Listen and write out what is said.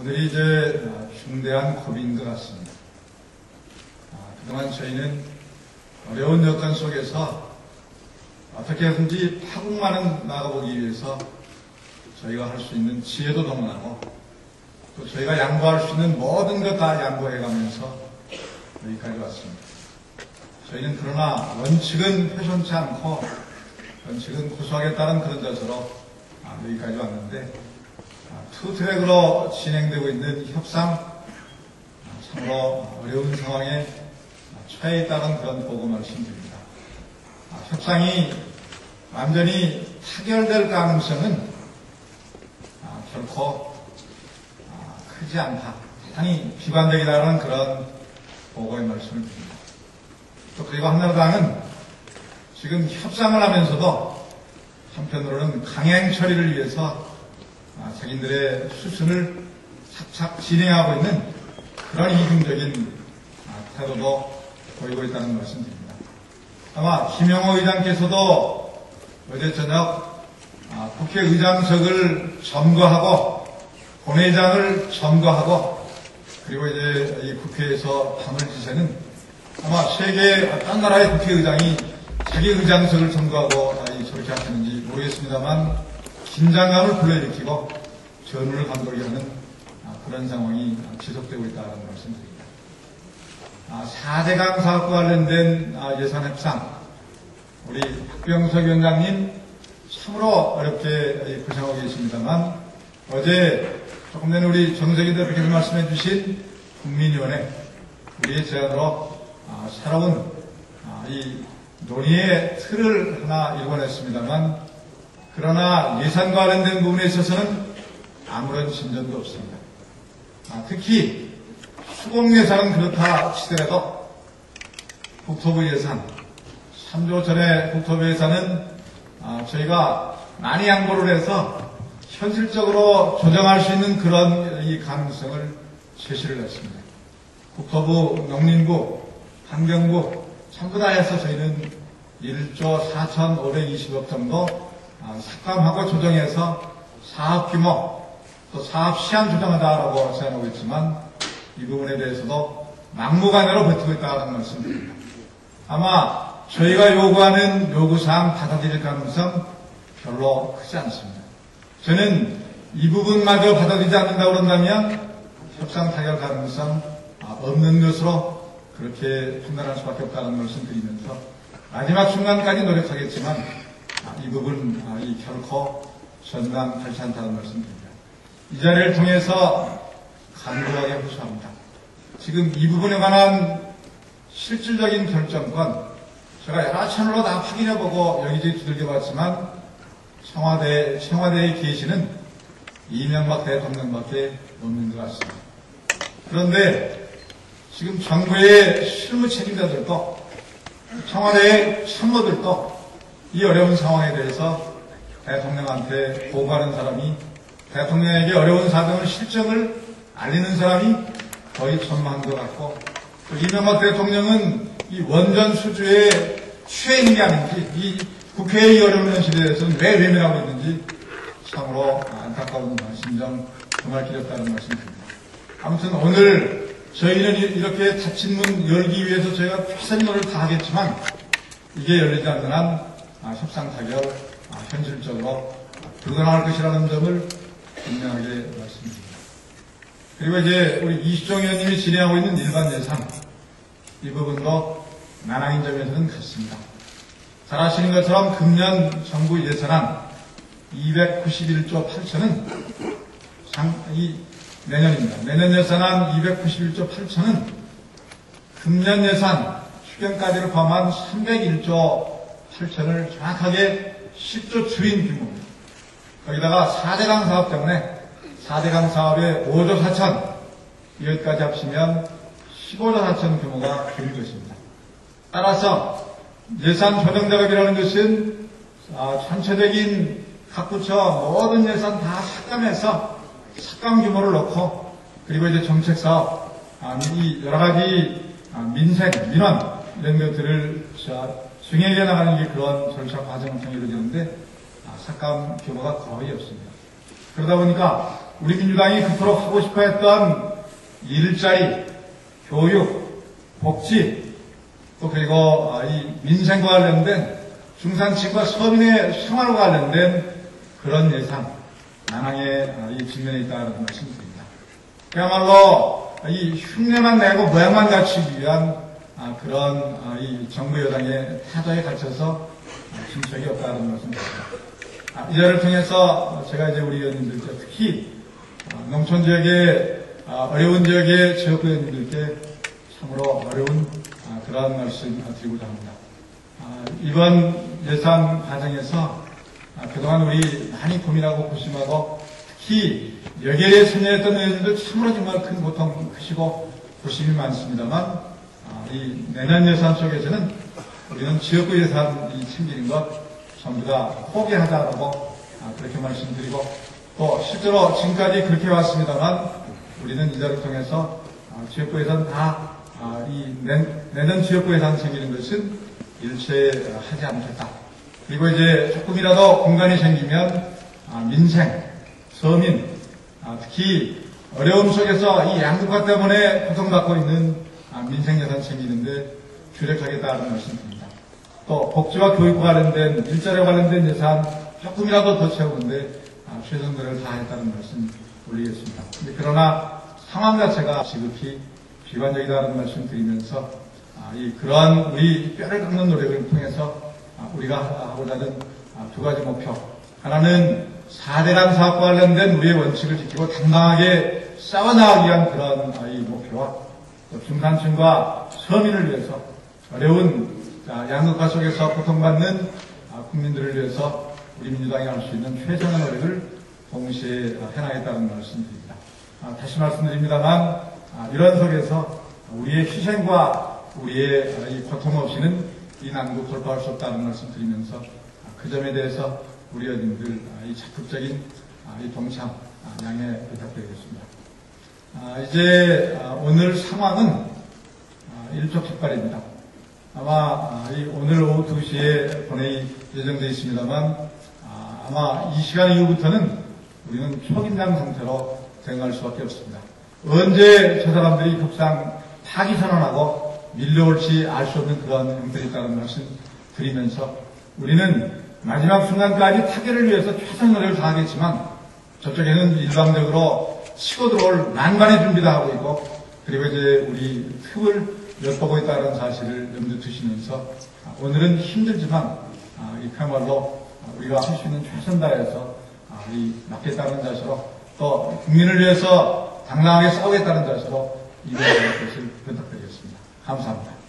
오늘이 이제 중대한 고비인 것 같습니다. 아, 그동안 저희는 어려운 여건 속에서 어떻게든지 타국만은 나가보기 위해서 저희가 할 수 있는 지혜도 동원하고 또 저희가 양보할 수 있는 모든 것 다 양보해가면서 여기까지 왔습니다. 저희는 그러나 원칙은 훼손치 않고 원칙은 고수하겠다는 그런 자세로 아, 여기까지 왔는데 아, 투 트랙으로 진행되고 있는 협상 아, 참으로 어려운 상황에 처해 있다는 그런 보고 말씀드립니다. 협상이 완전히 타결될 가능성은 결코 크지 않다. 대단히 비관적이다는 그런 보고의 말씀을 드립니다. 또 그리고 한나라당은 지금 협상을 하면서도 한편으로는 강행 처리를 위해서 자기들의 수순을 착착 진행하고 있는 그런 이중적인 태도도 보이고 있다는 말씀드립니다. 아마 김영호 의장께서도 어제 저녁 국회의장석을 점거하고 본회장을 점거하고 그리고 이제 이 국회에서 밤을 지새는 아마 세계 딴 나라의 국회의장이 자기 의장석을 점거하고 저렇게 하시는지 모르겠습니다만 긴장감을 불러일으키고 전우를 감독이 하는 그런 상황이 지속되고 있다는 말씀드립니다. 4대강 사업과 관련된 예산 협상 우리 박병석 위원장님 참으로 어렵게 고생하고 계십니다만 어제 조금 전에 우리 정석이 대표께서 말씀해 주신 국민위원회 우리의 제안으로 새로운 이 논의의 틀을 하나 일궈냈습니다만 그러나 예산과 관련된 부분에 있어서는 아무런 진전도 없습니다. 특히 수공 예산은 그렇다 치더라도 국토부 예산 3조 전에 국토부 예산은 저희가 많이 양보를 해서 현실적으로 조정할 수 있는 그런 이 가능성을 제시를 했습니다. 국토부, 농림부, 환경부 전부 다 해서 저희는 1조 4,520억 정도 삭감하고 조정해서 사업 규모 또 사업 시한 조정하다라고 제안하고 있지만 이 부분에 대해서도 막무가내로 버티고 있다는 말씀드립니다. 아마 저희가 요구하는 요구사항 받아들일 가능성 별로 크지 않습니다. 저는 이 부분마저 받아들이지 않는다고 그런다면 협상 타결 가능성 없는 것으로 그렇게 판단할 수밖에 없다는 말씀 드리면서 마지막 순간까지 노력하겠지만 이 부분 이 결코 전망하지 않다는 말씀 드립니다. 이 자리를 통해서 간곡하게 호소합니다. 지금 이 부분에 관한 실질적인 결정권 제가 여러 채널로 다 확인해보고 여기저기 두들겨봤지만 청와대, 청와대에 계시는 이명박 대통령밖에 없는 것 같습니다. 그런데 지금 정부의 실무 책임자들도 청와대의 참모들도 이 어려운 상황에 대해서 대통령한테 보고하는 사람이 대통령에게 어려운 사정을 실정을 알리는 사람이 거의 천만한 것 같고 또 이명박 대통령은 이 원전 수주에 게 아닌지 이 국회의 어려운 대해서는 왜 외면하고 있는지 참으로 안타까운 심정 정말 기렸다는 말씀입니다. 아무튼 오늘 저희는 이렇게 닫힌 문 열기 위해서 저희가 최선의 노력을 다하겠지만 이게 열리지 않는 한 협상 타결 현실적으로 불가능할 것이라는 점을 분명하게 말씀드립니다. 그리고 이제 우리 이수정 의원님이 진행하고 있는 일반 예산 이 부분도 난항인 점에서는 같습니다. 잘 아시는 것처럼 금년 정부 예산안 291조 8천은 이 내년입니다. 내년 예산안 291조 8천은 금년 예산 추경까지를 포함한 301조 8천을 정확하게 10조 추인 규모입니다. 거기다가 4대강 사업 때문에 4대강 사업에 5조 4천 이것까지 합치면 15조 4천 규모가 될 것입니다. 따라서 예산 조정 작업이라는 것은 전체적인 각 부처 모든 예산 다 삭감해서 삭감 규모를 놓고 그리고 이제 정책 사업 이 여러 가지 민생 민원 이런 것들을 수행해 나가는 게 그런 절차 과정을 통해 이루어지는데 삭감 규모가 거의 없습니다. 그러다 보니까 우리 민주당이 그토록 하고 싶어 했던 일자리, 교육, 복지, 또 그리고 아, 이 민생과 관련된 중산층과 서민의 생활과 관련된 그런 예산, 난항에 아, 이 직면해 있다는 말씀드립니다. 그야말로 이 흉내만 내고 모양만 갖추기 위한 아, 그런 아, 이 정부 여당의 타도에 갇혀서 진척이 없다는 말씀드립니다. 아, 이 자를 통해서 제가 이제 우리 의원님들께 특히 아, 농촌 지역의 아, 어려운 지역의 지역구 의원님들께 참으로 어려운 아, 그러한 말씀 드리고자 합니다. 아, 이번 예산 과정에서 아, 그동안 우리 많이 고민하고 고심하고 특히 여기에 참여했던 의원님들 참으로 정말 큰 고통 크시고 고심이 많습니다만 아, 이 내년 예산 속에서는 우리는 지역구 예산 이 챙기는 것 전부 다 포기하자라고 아, 그렇게 말씀드리고 또 실제로 지금까지 그렇게 왔습니다만 우리는 이자를 통해서 아, 지역구 예산 다이 내년 지역구 예산 챙기는 것은 일체 하지 않겠다. 그리고 이제 조금이라도 공간이 생기면 아, 민생, 서민, 아, 특히 어려움 속에서 이 양극화 때문에 고통받고 있는 아, 민생 예산 챙기는데 주력하겠다는 말씀드립니다. 또 복지와 교육과 관련된 일자리와 관련된 예산 조금이라도 더 채우는데 아, 최선들을 다했다는 말씀 올리겠습니다. 그러나 상황 자체가 지극히 비관적이다는 말씀 드리면서 아, 이 그러한 우리 뼈를 깎는 노력을 통해서 아, 우리가 하고자 하는 아, 두 가지 목표 하나는 4대강 사업과 관련된 우리의 원칙을 지키고 당당하게 싸워나가기 위한 그런 아, 이 목표와 또 중산층과 서민을 위해서 어려운 자, 양극화 속에서 고통받는 아, 국민들을 위해서 우리 민주당이 할 수 있는 최선의 노력을 동시에 아, 해나가겠다는 말씀드립니다. 아, 다시 말씀드립니다만 아, 이런 속에서 우리의 희생과 우리의 아, 이 고통 없이는 이 난국 돌파할 수 없다는 말씀드리면서 아, 그 점에 대해서 우리 아, 이 적극적인 아, 이 동참 아, 양해 부탁드리겠습니다. 아, 이제 아, 오늘 상황은 아, 일촉즉발입니다. 아마 아, 이 오늘 오후 2시에 본회의 예정되어 있습니다만 아, 아마 이 시간 이후부터는 우리는 초긴장 상태로 대응할 수밖에 없습니다. 언제 저 사람들이 급상 파기 선언하고 밀려올지 알 수 없는 그런 형태에 있다는 말씀 드리면서 우리는 마지막 순간까지 타결을 위해서 최선 노력을 다하겠지만 저쪽에는 일방적으로 치고 들어올 난관의 준비도 하고 있고 그리고 이제 우리 틈을 엿보고 있다는 사실을 염두 두시면서 아, 오늘은 힘들지만 아, 이 그야말로 우리가 할 수 있는 최선 다해서 아, 이 맡겠다는 자세로 또 국민을 위해서 당당하게 싸우겠다는 자세로 이루어질 것을 부탁드리겠습니다. 감사합니다.